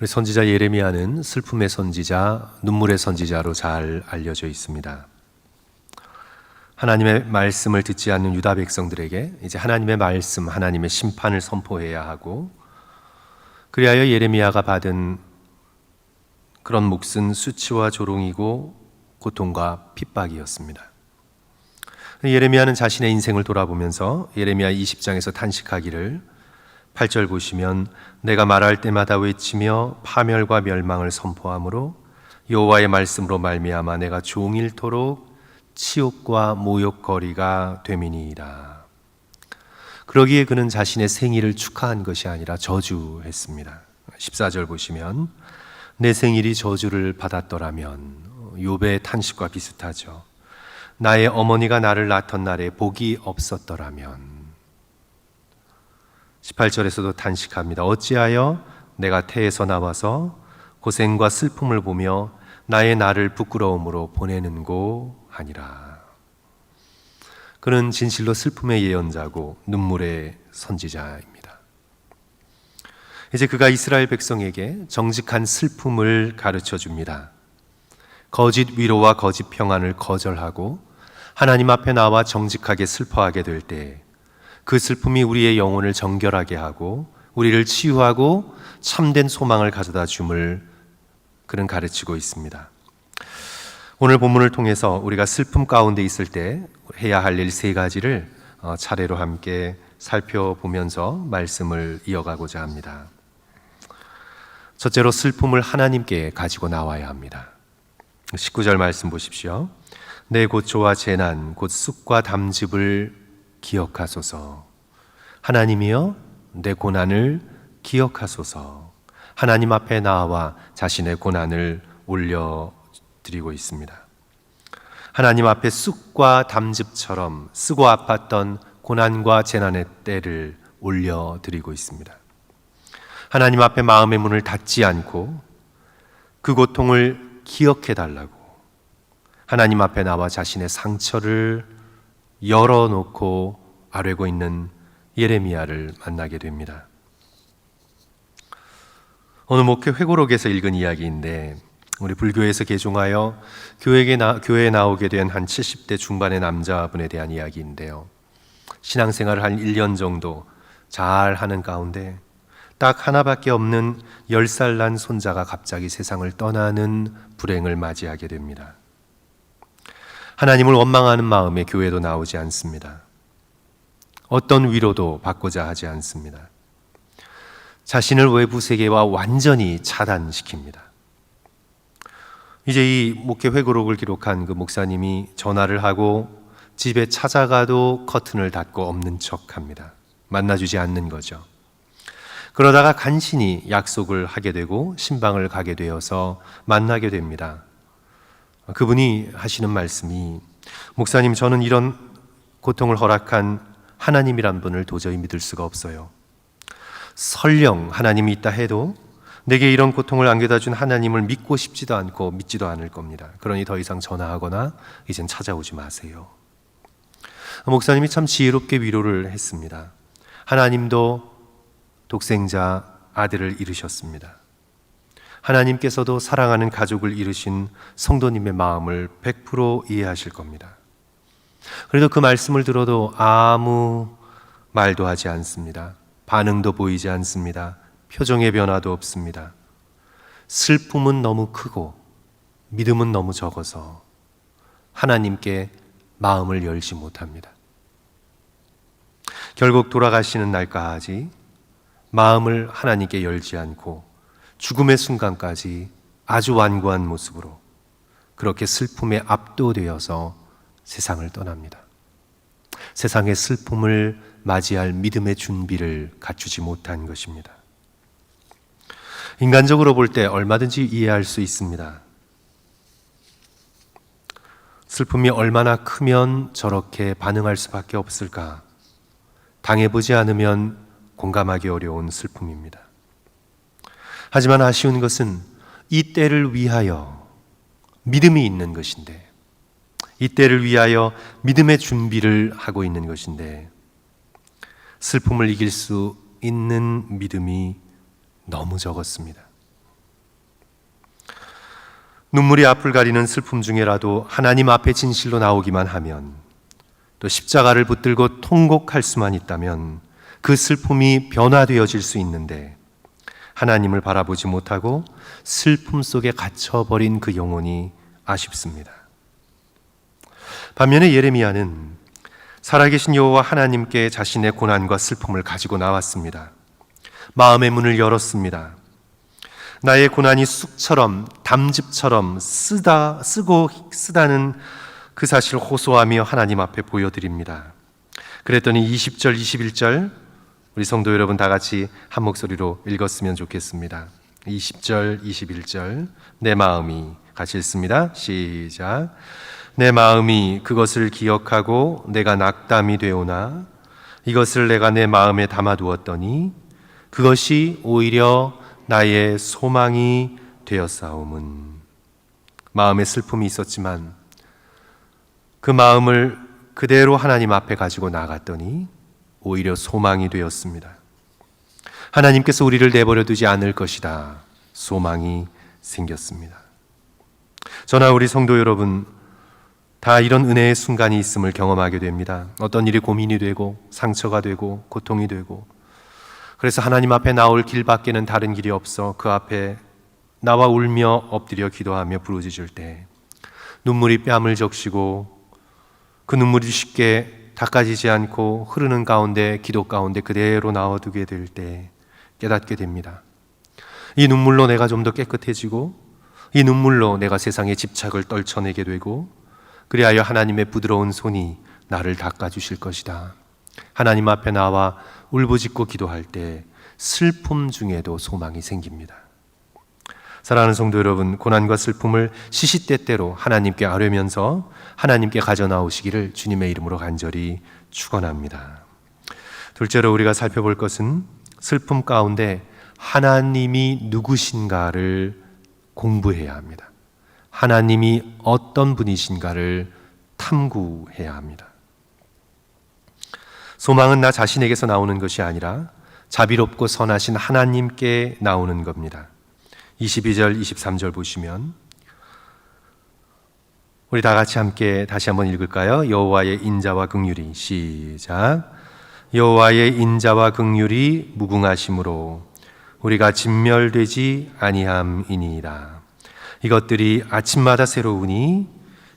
우리 선지자 예레미야는 슬픔의 선지자, 눈물의 선지자로 잘 알려져 있습니다. 하나님의 말씀을 듣지 않는 유다 백성들에게 이제 하나님의 말씀, 하나님의 심판을 선포해야 하고 그리하여 예레미야가 받은 그런 몫은 수치와 조롱이고 고통과 핍박이었습니다. 예레미야는 자신의 인생을 돌아보면서 예레미야 20장에서 탄식하기를 8절 보시면 내가 말할 때마다 외치며 파멸과 멸망을 선포하므로 여호와의 말씀으로 말미암아 내가 종일토록 치욕과 모욕거리가 되미니이다. 그러기에 그는 자신의 생일을 축하한 것이 아니라 저주했습니다. 14절 보시면 내 생일이 저주를 받았더라면 욥의 탄식과 비슷하죠. 나의 어머니가 나를 낳던 날에 복이 없었더라면 18절에서도 탄식합니다. 어찌하여 내가 태에서 나와서 고생과 슬픔을 보며 나의 나를 부끄러움으로 보내는고 하니라. 그는 진실로 슬픔의 예언자고 눈물의 선지자입니다. 이제 그가 이스라엘 백성에게 정직한 슬픔을 가르쳐 줍니다. 거짓 위로와 거짓 평안을 거절하고 하나님 앞에 나와 정직하게 슬퍼하게 될 때 그 슬픔이 우리의 영혼을 정결하게 하고 우리를 치유하고 참된 소망을 가져다 줌을 그는 가르치고 있습니다. 오늘 본문을 통해서 우리가 슬픔 가운데 있을 때 해야 할 일 세 가지를 어, 차례로 함께 살펴보면서 말씀을 이어가고자 합니다. 첫째로 슬픔을 하나님께 가지고 나와야 합니다. 19절 말씀 보십시오. 내 고초와 재난, 곧 쑥과 담즙을 기억하소서. 하나님이여, 내 고난을 기억하소서. 하나님 앞에 나와 자신의 고난을 올려 드리고 있습니다. 하나님 앞에 쑥과 담즙처럼 쓰고 아팠던 고난과 재난의 때를 올려 드리고 있습니다. 하나님 앞에 마음의 문을 닫지 않고 그 고통을 기억해 달라고 하나님 앞에 나와 자신의 상처를 열어놓고 아뢰고 있는 예레미야를 만나게 됩니다. 오늘 목회 회고록에서 읽은 이야기인데 우리 불교에서 개종하여 교회에, 나, 교회에 나오게 된 한 70대 중반의 남자분에 대한 이야기인데요. 신앙생활을 한 1년 정도 잘 하는 가운데 딱 하나밖에 없는 10살 난 손자가 갑자기 세상을 떠나는 불행을 맞이하게 됩니다. 하나님을 원망하는 마음에 교회도 나오지 않습니다. 어떤 위로도 받고자 하지 않습니다. 자신을 외부 세계와 완전히 차단시킵니다. 이제 이 목회 회고록을 기록한 그 목사님이 전화를 하고 집에 찾아가도 커튼을 닫고 없는 척 합니다. 만나주지 않는 거죠. 그러다가 간신히 약속을 하게 되고 신방을 가게 되어서 만나게 됩니다. 그분이 하시는 말씀이 목사님 저는 이런 고통을 허락한 하나님이란 분을 도저히 믿을 수가 없어요. 설령 하나님이 있다 해도 내게 이런 고통을 안겨다 준 하나님을 믿고 싶지도 않고 믿지도 않을 겁니다. 그러니 더 이상 전화하거나 이젠 찾아오지 마세요. 목사님이 참 지혜롭게 위로를 했습니다. 하나님도 독생자 아들을 잃으셨습니다. 하나님께서도 사랑하는 가족을 잃으신 성도님의 마음을 100% 이해하실 겁니다. 그래도 그 말씀을 들어도 아무 말도 하지 않습니다. 반응도 보이지 않습니다. 표정의 변화도 없습니다. 슬픔은 너무 크고 믿음은 너무 적어서 하나님께 마음을 열지 못합니다. 결국 돌아가시는 날까지 마음을 하나님께 열지 않고 죽음의 순간까지 아주 완고한 모습으로 그렇게 슬픔에 압도되어서 세상을 떠납니다. 세상의 슬픔을 맞이할 믿음의 준비를 갖추지 못한 것입니다. 인간적으로 볼 때 얼마든지 이해할 수 있습니다. 슬픔이 얼마나 크면 저렇게 반응할 수밖에 없을까? 당해보지 않으면 공감하기 어려운 슬픔입니다. 하지만 아쉬운 것은 이 때를 위하여 믿음이 있는 것인데, 이 때를 위하여 믿음의 준비를 하고 있는 것인데, 슬픔을 이길 수 있는 믿음이 너무 적었습니다. 눈물이 앞을 가리는 슬픔 중에라도 하나님 앞에 진실로 나오기만 하면 또 십자가를 붙들고 통곡할 수만 있다면 그 슬픔이 변화되어질 수 있는데 하나님을 바라보지 못하고 슬픔 속에 갇혀버린 그 영혼이 아쉽습니다. 반면에 예레미야는 살아계신 여호와 하나님께 자신의 고난과 슬픔을 가지고 나왔습니다. 마음의 문을 열었습니다. 나의 고난이 쑥처럼 담즙처럼 쓰다 쓰고 쓰다는 그 사실을 호소하며 하나님 앞에 보여드립니다. 그랬더니 20절 21절 우리 성도 여러분 다 같이 한 목소리로 읽었으면 좋겠습니다. 20절 21절 내 마음이 같이 읽습니다. 시작. 내 마음이 그것을 기억하고 내가 낙담이 되오나 이것을 내가 내 마음에 담아두었더니 그것이 오히려 나의 소망이 되었사옴은 마음에 슬픔이 있었지만 그 마음을 그대로 하나님 앞에 가지고 나갔더니 오히려 소망이 되었습니다. 하나님께서 우리를 내버려 두지 않을 것이다. 소망이 생겼습니다. 저나 우리 성도 여러분 다 이런 은혜의 순간이 있음을 경험하게 됩니다. 어떤 일이 고민이 되고 상처가 되고 고통이 되고 그래서 하나님 앞에 나올 길밖에는 다른 길이 없어 그 앞에 나와 울며 엎드려 기도하며 부르짖을 때 눈물이 뺨을 적시고 그 눈물이 쉽게 닦아지지 않고 흐르는 가운데 기도 가운데 그대로 나와두게 될 때 깨닫게 됩니다. 이 눈물로 내가 좀 더 깨끗해지고 이 눈물로 내가 세상의 집착을 떨쳐내게 되고 그리하여 하나님의 부드러운 손이 나를 닦아 주실 것이다. 하나님 앞에 나와 울부짖고 기도할 때 슬픔 중에도 소망이 생깁니다. 사랑하는 성도 여러분, 고난과 슬픔을 시시때때로 하나님께 아뢰면서 하나님께 가져 나오시기를 주님의 이름으로 간절히 축원합니다. 둘째로 우리가 살펴볼 것은 슬픔 가운데 하나님이 누구신가를 공부해야 합니다. 하나님이 어떤 분이신가를 탐구해야 합니다. 소망은 나 자신에게서 나오는 것이 아니라 자비롭고 선하신 하나님께 나오는 겁니다. 22절, 23절 보시면 우리 다 같이 함께 다시 한번 읽을까요? 여호와의 인자와 긍휼이 시작. 여호와의 인자와 긍휼이 무궁하심으로 우리가 진멸되지 아니함이니이다. 이것들이 아침마다 새로우니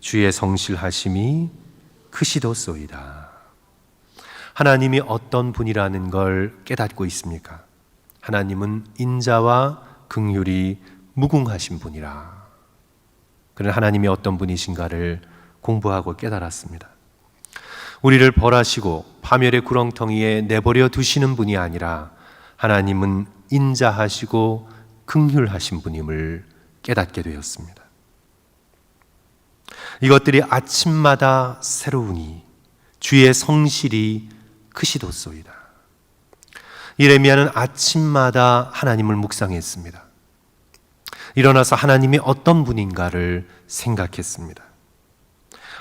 주의 성실하심이 크시도소이다. 하나님이 어떤 분이라는 걸 깨닫고 있습니까? 하나님은 인자와 긍휼이 무궁하신 분이라. 그는 하나님이 어떤 분이신가를 공부하고 깨달았습니다. 우리를 벌하시고 파멸의 구렁텅이에 내버려 두시는 분이 아니라 하나님은 인자하시고 긍휼하신 분임을 깨닫게 되었습니다. 이것들이 아침마다 새로우니 주의 성실이 크시도소이다. 이레미야는 아침마다 하나님을 묵상했습니다. 일어나서 하나님이 어떤 분인가를 생각했습니다.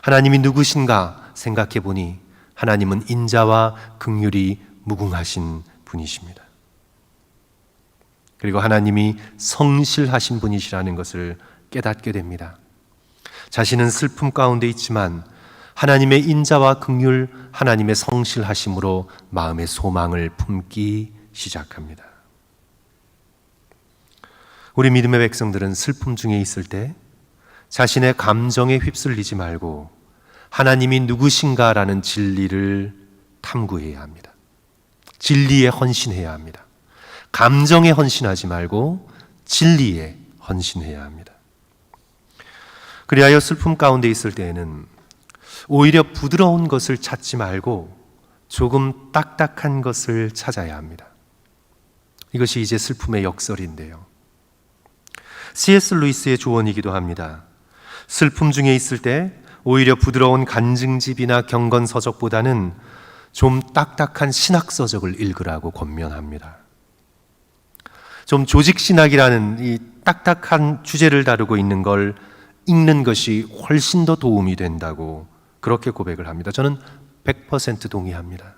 하나님이 누구신가 생각해 보니 하나님은 인자와 긍휼이 무궁하신 분이십니다. 그리고 하나님이 성실하신 분이시라는 것을 깨닫게 됩니다. 자신은 슬픔 가운데 있지만 하나님의 인자와 긍휼, 하나님의 성실하심으로 마음의 소망을 품기 시작합니다. 우리 믿음의 백성들은 슬픔 중에 있을 때 자신의 감정에 휩쓸리지 말고 하나님이 누구신가라는 진리를 탐구해야 합니다. 진리에 헌신해야 합니다. 감정에 헌신하지 말고 진리에 헌신해야 합니다. 그리하여 슬픔 가운데 있을 때에는 오히려 부드러운 것을 찾지 말고 조금 딱딱한 것을 찾아야 합니다. 이것이 이제 슬픔의 역설인데요. C.S. 루이스의 조언이기도 합니다. 슬픔 중에 있을 때 오히려 부드러운 간증집이나 경건서적보다는 좀 딱딱한 신학서적을 읽으라고 권면합니다. 좀 조직신학이라는 이 딱딱한 주제를 다루고 있는 걸 읽는 것이 훨씬 더 도움이 된다고 그렇게 고백을 합니다. 저는 100% 동의합니다.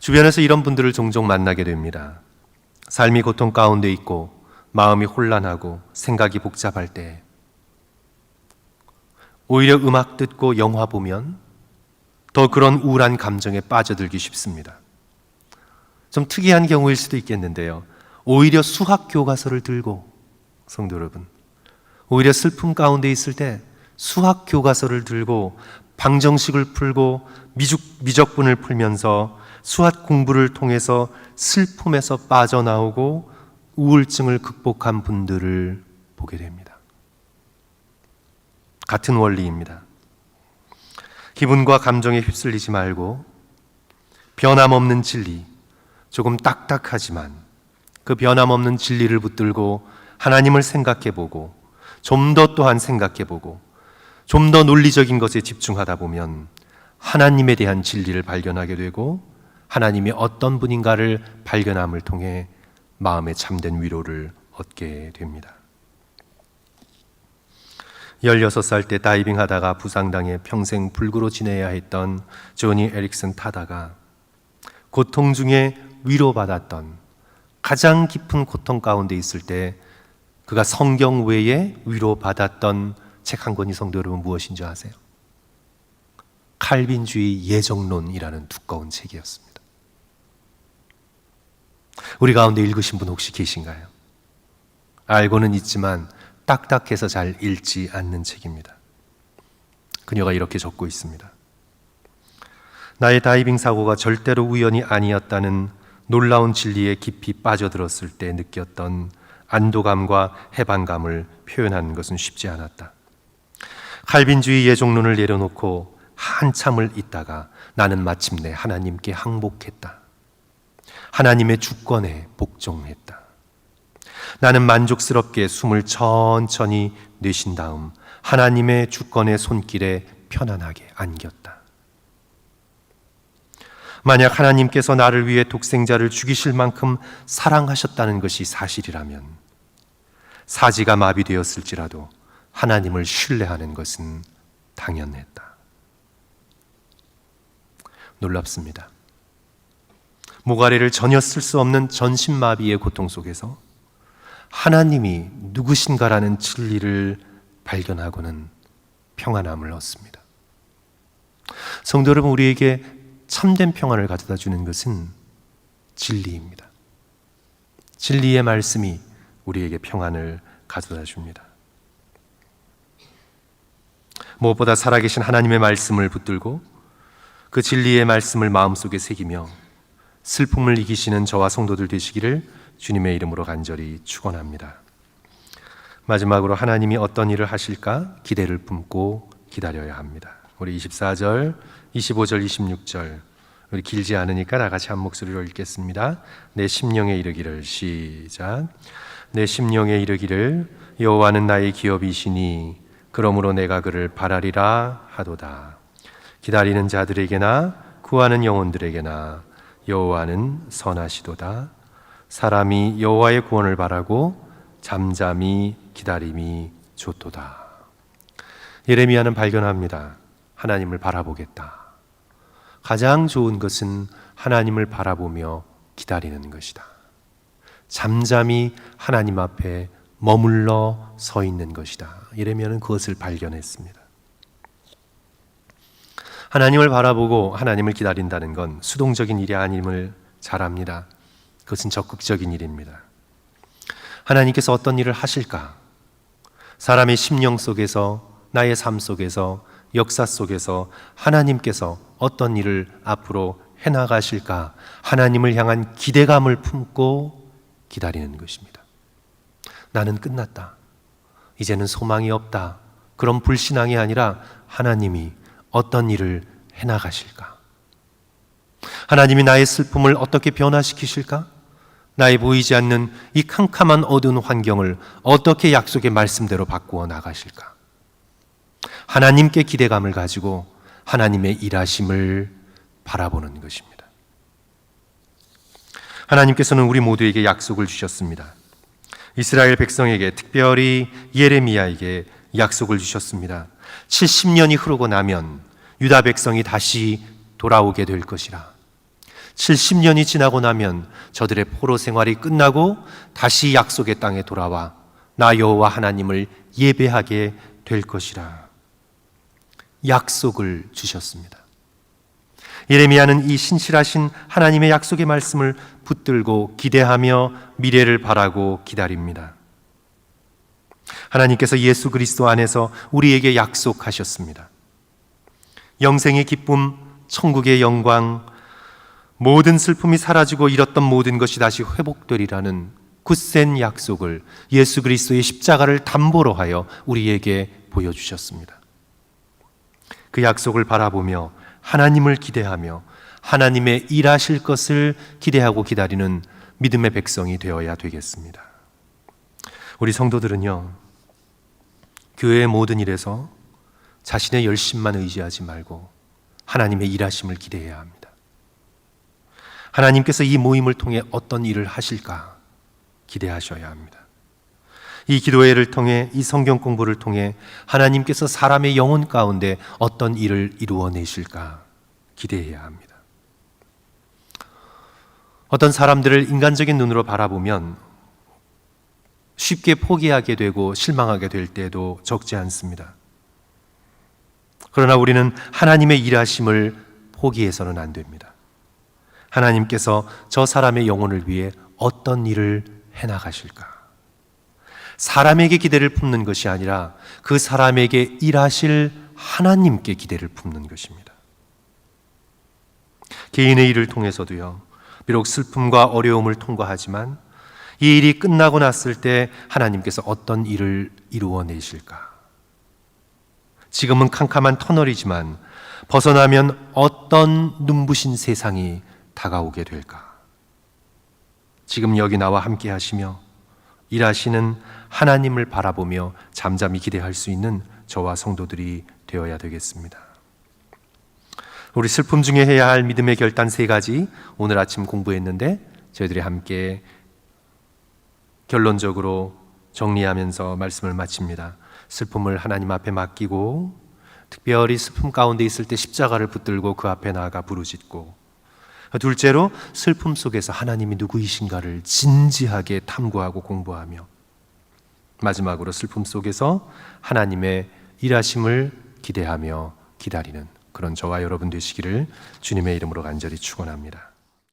주변에서 이런 분들을 종종 만나게 됩니다. 삶이 고통 가운데 있고 마음이 혼란하고 생각이 복잡할 때 오히려 음악 듣고 영화 보면 더 그런 우울한 감정에 빠져들기 쉽습니다. 좀 특이한 경우일 수도 있겠는데요. 오히려 수학 교과서를 들고 성도 여러분, 오히려 슬픔 가운데 있을 때 수학 교과서를 들고 방정식을 풀고 미적, 미적분을 풀면서 수학 공부를 통해서 슬픔에서 빠져나오고 우울증을 극복한 분들을 보게 됩니다. 같은 원리입니다. 기분과 감정에 휩쓸리지 말고 변함없는 진리, 조금 딱딱하지만 그 변함없는 진리를 붙들고 하나님을 생각해 보고 좀 더 또한 생각해 보고 좀 더 논리적인 것에 집중하다 보면 하나님에 대한 진리를 발견하게 되고 하나님이 어떤 분인가를 발견함을 통해 마음에 참된 위로를 얻게 됩니다. 16살 때 다이빙 하다가 부상당해 평생 불구로 지내야 했던 조니 에릭슨 타다가 고통 중에 위로받았던 가장 깊은 고통 가운데 있을 때 그가 성경 외에 위로받았던 책 한 권이 성도 여러분 무엇인지 아세요? 칼빈주의 예정론이라는 두꺼운 책이었습니다. 우리 가운데 읽으신 분 혹시 계신가요? 알고는 있지만 딱딱해서 잘 읽지 않는 책입니다. 그녀가 이렇게 적고 있습니다. 나의 다이빙 사고가 절대로 우연이 아니었다는 놀라운 진리에 깊이 빠져들었을 때 느꼈던 안도감과 해방감을 표현하는 것은 쉽지 않았다. 칼빈주의 예종론을 내려놓고 한참을 있다가 나는 마침내 하나님께 항복했다. 하나님의 주권에 복종했다. 나는 만족스럽게 숨을 천천히 내쉰 다음 하나님의 주권의 손길에 편안하게 안겼다. 만약 하나님께서 나를 위해 독생자를 죽이실 만큼 사랑하셨다는 것이 사실이라면 사지가 마비되었을지라도 하나님을 신뢰하는 것은 당연했다. 놀랍습니다. 모가리를 전혀 쓸 수 없는 전신마비의 고통 속에서 하나님이 누구신가라는 진리를 발견하고는 평안함을 얻습니다. 성도 여러분, 우리에게 참된 평안을 가져다 주는 것은 진리입니다. 진리의 말씀이 우리에게 평안을 가져다 줍니다. 무엇보다 살아계신 하나님의 말씀을 붙들고 그 진리의 말씀을 마음속에 새기며 슬픔을 이기시는 저와 성도들 되시기를 주님의 이름으로 간절히 축원합니다. 마지막으로 하나님이 어떤 일을 하실까 기대를 품고 기다려야 합니다. 우리 24절, 25절, 26절 우리 길지 않으니까 다 같이 한 목소리로 읽겠습니다. 내 심령에 이르기를 시작. 내 심령에 이르기를 여호와는 나의 기업이시니 그러므로 내가 그를 바라리라 하도다. 기다리는 자들에게나 구하는 영혼들에게나 여호와는 선하시도다. 사람이 여호와의 구원을 바라고 잠잠히 기다림이 좋도다. 예레미야는 발견합니다. 하나님을 바라보겠다. 가장 좋은 것은 하나님을 바라보며 기다리는 것이다. 잠잠히 하나님 앞에 머물러 서 있는 것이다. 예레미야는 그것을 발견했습니다. 하나님을 바라보고 하나님을 기다린다는 건 수동적인 일이 아님을 잘 압니다. 그것은 적극적인 일입니다. 하나님께서 어떤 일을 하실까? 사람의 심령 속에서, 나의 삶 속에서, 역사 속에서 하나님께서 어떤 일을 앞으로 해나가실까? 하나님을 향한 기대감을 품고 기다리는 것입니다. 나는 끝났다. 이제는 소망이 없다. 그런 불신앙이 아니라 하나님이 어떤 일을 해나가실까? 하나님이 나의 슬픔을 어떻게 변화시키실까? 나의 보이지 않는 이 캄캄한 어두운 환경을 어떻게 약속의 말씀대로 바꾸어 나가실까? 하나님께 기대감을 가지고 하나님의 일하심을 바라보는 것입니다. 하나님께서는 우리 모두에게 약속을 주셨습니다. 이스라엘 백성에게 특별히 예레미야에게 약속을 주셨습니다. 70년이 흐르고 나면 유다 백성이 다시 돌아오게 될 것이라. 70년이 지나고 나면 저들의 포로 생활이 끝나고 다시 약속의 땅에 돌아와 나 여호와 하나님을 예배하게 될 것이라. 약속을 주셨습니다. 예레미야는 이 신실하신 하나님의 약속의 말씀을 붙들고 기대하며 미래를 바라고 기다립니다. 하나님께서 예수 그리스도 안에서 우리에게 약속하셨습니다. 영생의 기쁨, 천국의 영광, 모든 슬픔이 사라지고 잃었던 모든 것이 다시 회복되리라는 굳센 약속을 예수 그리스도의 십자가를 담보로 하여 우리에게 보여주셨습니다. 그 약속을 바라보며 하나님을 기대하며 하나님의 일하실 것을 기대하고 기다리는 믿음의 백성이 되어야 되겠습니다. 우리 성도들은요, 교회의 모든 일에서 자신의 열심만 의지하지 말고 하나님의 일하심을 기대해야 합니다. 하나님께서 이 모임을 통해 어떤 일을 하실까 기대하셔야 합니다. 이 기도회를 통해 이 성경 공부를 통해 하나님께서 사람의 영혼 가운데 어떤 일을 이루어 내실까 기대해야 합니다. 어떤 사람들을 인간적인 눈으로 바라보면 쉽게 포기하게 되고 실망하게 될 때도 적지 않습니다. 그러나 우리는 하나님의 일하심을 포기해서는 안 됩니다. 하나님께서 저 사람의 영혼을 위해 어떤 일을 해나가실까? 사람에게 기대를 품는 것이 아니라 그 사람에게 일하실 하나님께 기대를 품는 것입니다. 개인의 일을 통해서도요, 비록 슬픔과 어려움을 통과하지만 이 일이 끝나고 났을 때 하나님께서 어떤 일을 이루어내실까? 지금은 캄캄한 터널이지만 벗어나면 어떤 눈부신 세상이 다가오게 될까? 지금 여기 나와 함께 하시며 일하시는 하나님을 바라보며 잠잠히 기대할 수 있는 저와 성도들이 되어야 되겠습니다. 우리 슬픔 중에 해야 할 믿음의 결단 세 가지 오늘 아침 공부했는데 저희들이 함께 결론적으로 정리하면서 말씀을 마칩니다. 슬픔을 하나님 앞에 맡기고 특별히 슬픔 가운데 있을 때 십자가를 붙들고 그 앞에 나아가 부르짖고 둘째로 슬픔 속에서 하나님이 누구이신가를 진지하게 탐구하고 공부하며 마지막으로 슬픔 속에서 하나님의 일하심을 기대하며 기다리는 그런 저와 여러분 되시기를 주님의 이름으로 간절히 축원합니다.